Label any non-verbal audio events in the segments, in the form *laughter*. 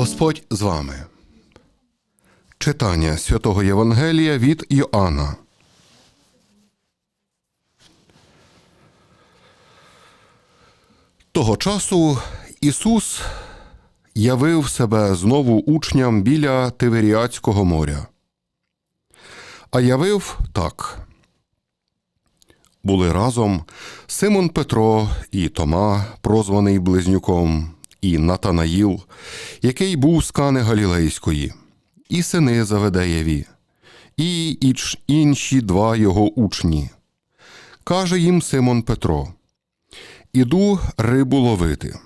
Господь з вами. Читання святого Євангелія від Йоанна. Того часу Ісус явив себе знову учням біля Тиверіатського моря. А явив так. Були разом Симон Петро і Тома, прозваний Близнюком, і Натанаїл, який був з Кани Галілейської, і сини Заведеєві, і інші два його учні. Каже їм Симон Петро: Іду рибу ловити.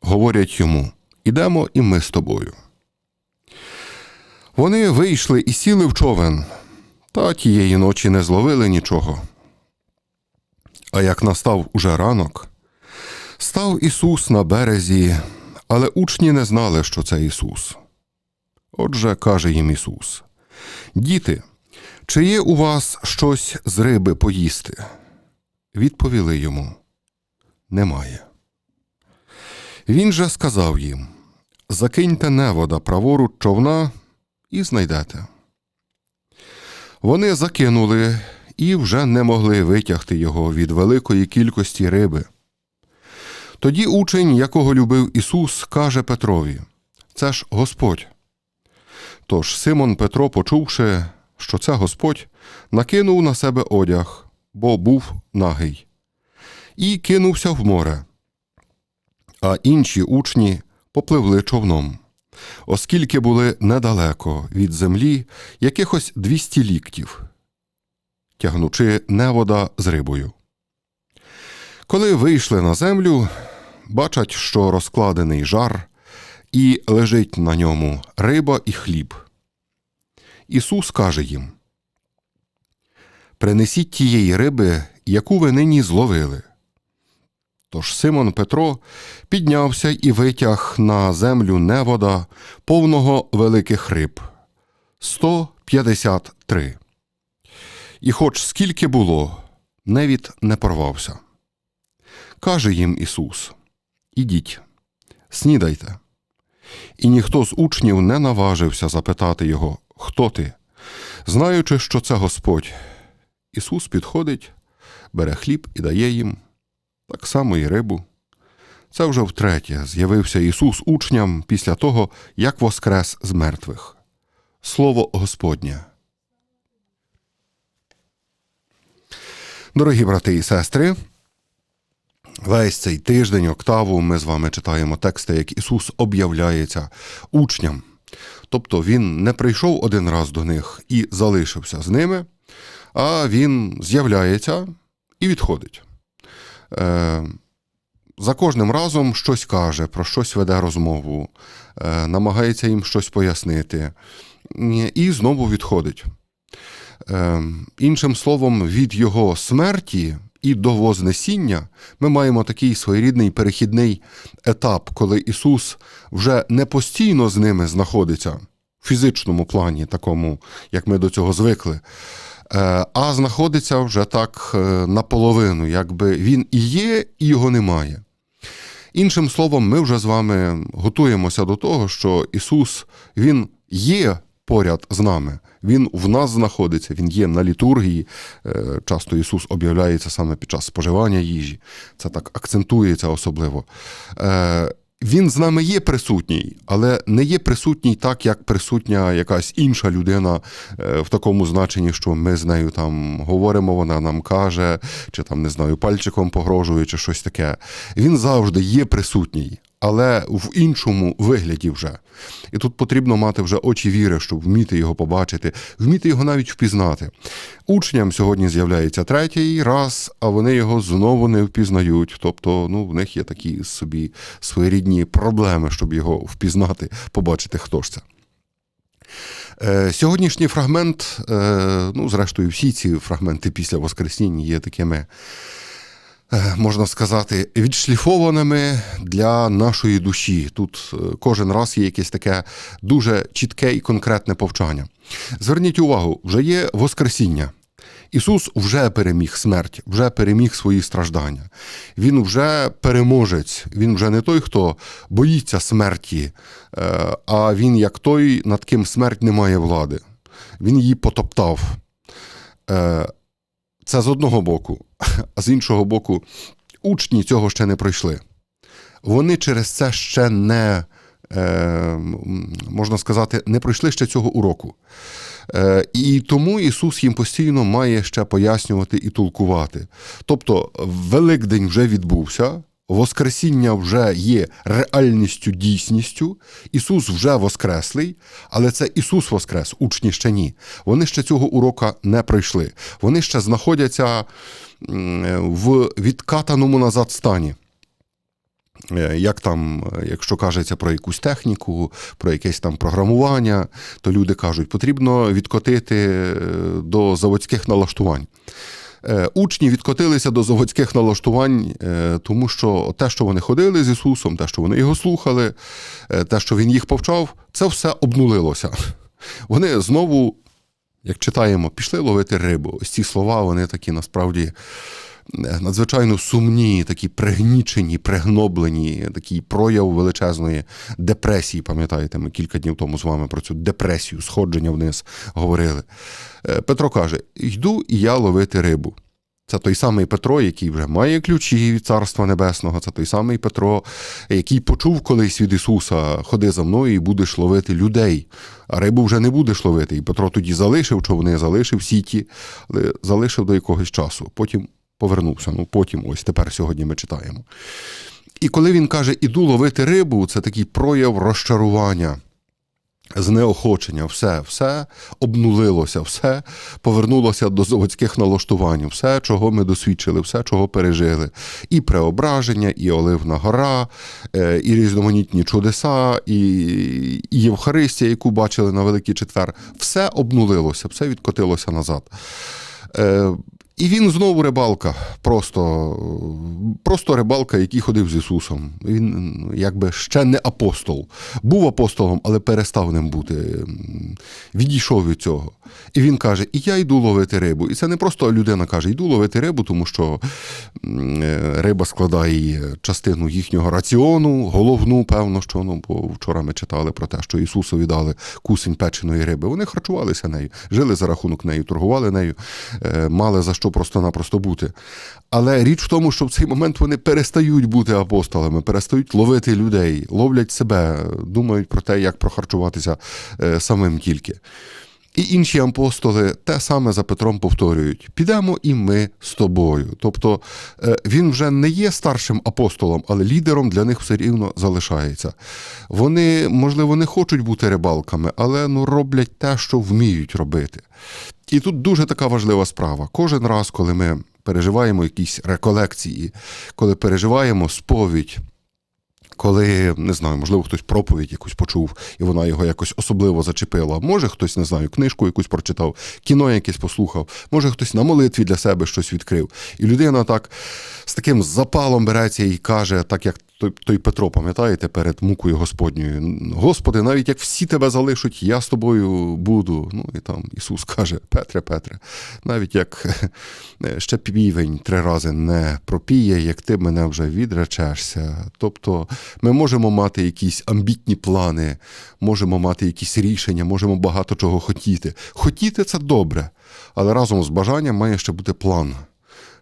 Говорять йому: Ідемо і ми з тобою. Вони вийшли і сіли в човен, та тієї ночі не зловили нічого. А як настав уже ранок, став Ісус на березі, але учні не знали, що це Ісус. Отже, каже їм Ісус: Діти, чи є у вас щось з риби поїсти? Відповіли йому: Немає. Він же сказав їм: Закиньте невода праворуч човна і знайдете. Вони закинули і вже не могли витягти його від великої кількості риби. Тоді учень, якого любив Ісус, каже Петрові: Це ж Господь. Тож Симон Петро, почувши, що це Господь, накинув на себе одяг, бо був нагий, і кинувся в море. А інші учні попливли човном, оскільки були недалеко від землі якихось 200 ліктів, тягнучи невода з рибою. Коли вийшли на землю, бачать, що розкладений жар, і лежить на ньому риба і хліб. Ісус каже їм: Принесіть тієї риби, яку ви нині зловили. Тож Симон Петро піднявся і витяг на землю невода повного великих риб 153. І хоч скільки було, невід не порвався. Каже їм Ісус: Ідіть, снідайте. І ніхто з учнів не наважився запитати його, хто ти, знаючи, що це Господь. Ісус підходить, бере хліб і дає їм, так само і рибу. Це вже втретє з'явився Ісус учням після того, як воскрес з мертвих. Слово Господнє. Дорогі брати і сестри, Весь цей тиждень, октаву, ми з вами читаємо тексти, як Ісус об'являється учням. Тобто Він не прийшов один раз до них і залишився з ними, а Він з'являється і відходить. Е, за кожним разом щось каже, про щось веде розмову, е, намагається їм щось пояснити, і знову відходить. Е, іншим словом, від його смерті і до Вознесіння ми маємо такий своєрідний перехідний етап, коли Ісус вже не постійно з ними знаходиться в фізичному плані, такому, як ми до цього звикли, е, а знаходиться вже так е, наполовину, якби Він і є, і його немає. Іншим словом, ми вже з вами готуємося до того, що Ісус Він є поряд з нами. Він в нас знаходиться, він є на літургії. Е, Часто Ісус об'являється саме під час споживання їжі. Це так акцентується особливо. Е, Він з нами є присутній, але не є присутній так, як присутня якась інша людина е, в такому значенні, що ми з нею там говоримо, вона нам каже, чи там не знаю, пальчиком погрожує, чи щось таке. Він завжди є присутній але в іншому вигляді вже. І тут потрібно мати вже очі віри, щоб вміти його побачити, вміти його навіть впізнати. Учням сьогодні з'являється третій раз, а вони його знову не впізнають. Тобто, ну, в них є такі собі своєрідні проблеми, щоб його впізнати, побачити, хто ж це. Е, Сьогоднішній фрагмент, е, ну, зрештою, всі ці фрагменти після Воскресіння є такими можна сказати, відшліфованими для нашої душі. Тут е, кожен раз є якесь таке дуже чітке і конкретне повчання. Зверніть увагу, вже є Воскресіння. Ісус вже переміг смерть, вже переміг свої страждання. Він вже переможець, він вже не той, хто боїться смерті, е, а він як той, над ким смерть не має влади. Він її потоптав. Це з одного боку, *laughs* а з іншого боку, учні цього ще не пройшли. Вони через це ще не, е, можна сказати, не пройшли ще цього уроку. Е, І тому Ісус їм постійно має ще пояснювати і толкувати. Тобто, Великдень вже відбувся, Воскресіння вже є реальністю, дійсністю. Ісус вже воскреслий, але це Ісус воскрес, учні ще ні. Вони ще цього урока не пройшли. Вони ще знаходяться в відкатаному назад стані. Е, Як там, якщо кажеться про якусь техніку, про якесь там програмування, то люди кажуть, потрібно відкотити е, до заводських налаштувань. Е, Учні відкотилися до заводських налаштувань, е, тому що те, що вони ходили з Ісусом, те, що вони його слухали, е, те, що Він їх повчав, це все обнулилося. Вони знову, як читаємо, пішли ловити рибу. Ось ці слова, вони такі насправді надзвичайно сумні, такі пригнічені, пригноблені, такий прояв величезної депресії. Пам'ятаєте, ми кілька днів тому з вами про цю депресію, сходження вниз говорили. Е, Петро каже: йду і я ловити рибу. Це той самий Петро, який вже має ключі від Царства Небесного. Це той самий Петро, який почув колись від Ісуса: ходи за мною і будеш ловити людей. А рибу вже не будеш ловити. І Петро тоді залишив човни, залишив сіті, але залишив до якогось часу. Потім повернувся. Ну потім, ось тепер сьогодні ми читаємо. І коли він каже, іду ловити рибу, це такий прояв розчарування. Знеохочення, все, все обнулилося, все повернулося до заводських налаштувань, все, чого ми досвідчили, все, чого пережили. І преображення, і Оливна гора, е, і різноманітні чудеса, і, і Євхаристія, яку бачили на Великий Четвер, все обнулилося, все відкотилося назад. І він знову рибалка, просто, просто рибалка, який ходив з Ісусом. Він якби ще не апостол. Був апостолом, але перестав ним бути. Відійшов від цього. І він каже: І я йду ловити рибу. І це не просто людина каже, йду ловити рибу, тому що е, риба складає частину їхнього раціону, головну, певно, що ну, бо вчора ми читали про те, що Ісусові дали кусень печеної риби. Вони харчувалися нею, жили за рахунок нею, торгували нею, е, мали за що просто-напросто бути. Але річ в тому, що в цей момент вони перестають бути апостолами, перестають ловити людей, ловлять себе, думають про те, як прохарчуватися е, самим тільки. І інші апостоли те саме за Петром повторюють: підемо і ми з тобою. Тобто е, він вже не є старшим апостолом, але лідером для них все рівно залишається. Вони, можливо, не хочуть бути рибалками, але ну, роблять те, що вміють робити. І тут дуже така важлива справа. Кожен раз, коли ми переживаємо якісь реколекції, коли переживаємо сповідь, коли не знаю, можливо, хтось проповідь якусь почув, і вона його якось особливо зачепила. Може, хтось не знаю, книжку якусь прочитав, кіно якесь послухав, може хтось на молитві для себе щось відкрив. І людина так з таким запалом береться і каже, так як той, той Петро, пам'ятаєте, перед мукою Господньою: Господи, навіть як всі тебе залишать, я з тобою буду. Ну і там Ісус каже: Петре, Петре, навіть як *laughs* ще півень три рази не пропіє, як ти мене вже відречешся. Тобто ми можемо мати якісь амбітні плани, можемо мати якісь рішення, можемо багато чого хотіти. Хотіти це добре, але разом з бажанням має ще бути план.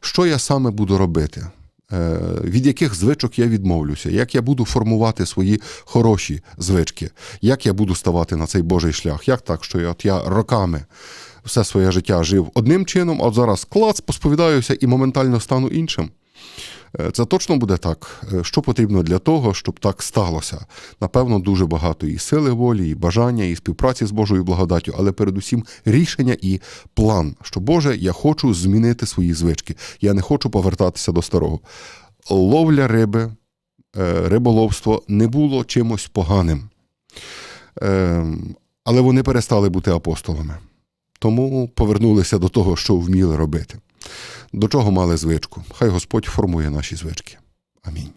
Що я саме буду робити? Е, Від яких звичок я відмовлюся, як я буду формувати свої хороші звички, як я буду ставати на цей Божий шлях, як так, що от я роками все своє життя жив одним чином, а от зараз клац, посповідаюся і моментально стану іншим. Е, Це точно буде так. Е, Що потрібно для того, щоб так сталося? Напевно, дуже багато і сили волі, і бажання, і співпраці з Божою благодаттю, але передусім рішення і план. Що Боже, я хочу змінити свої звички. Я не хочу повертатися до старого. Ловля риби, е, риболовство не було чимось поганим. Ем, Але вони перестали бути апостолами. Тому повернулися до того, що вміли робити. До чого мали звичку? Хай Господь формує наші звички. Амінь.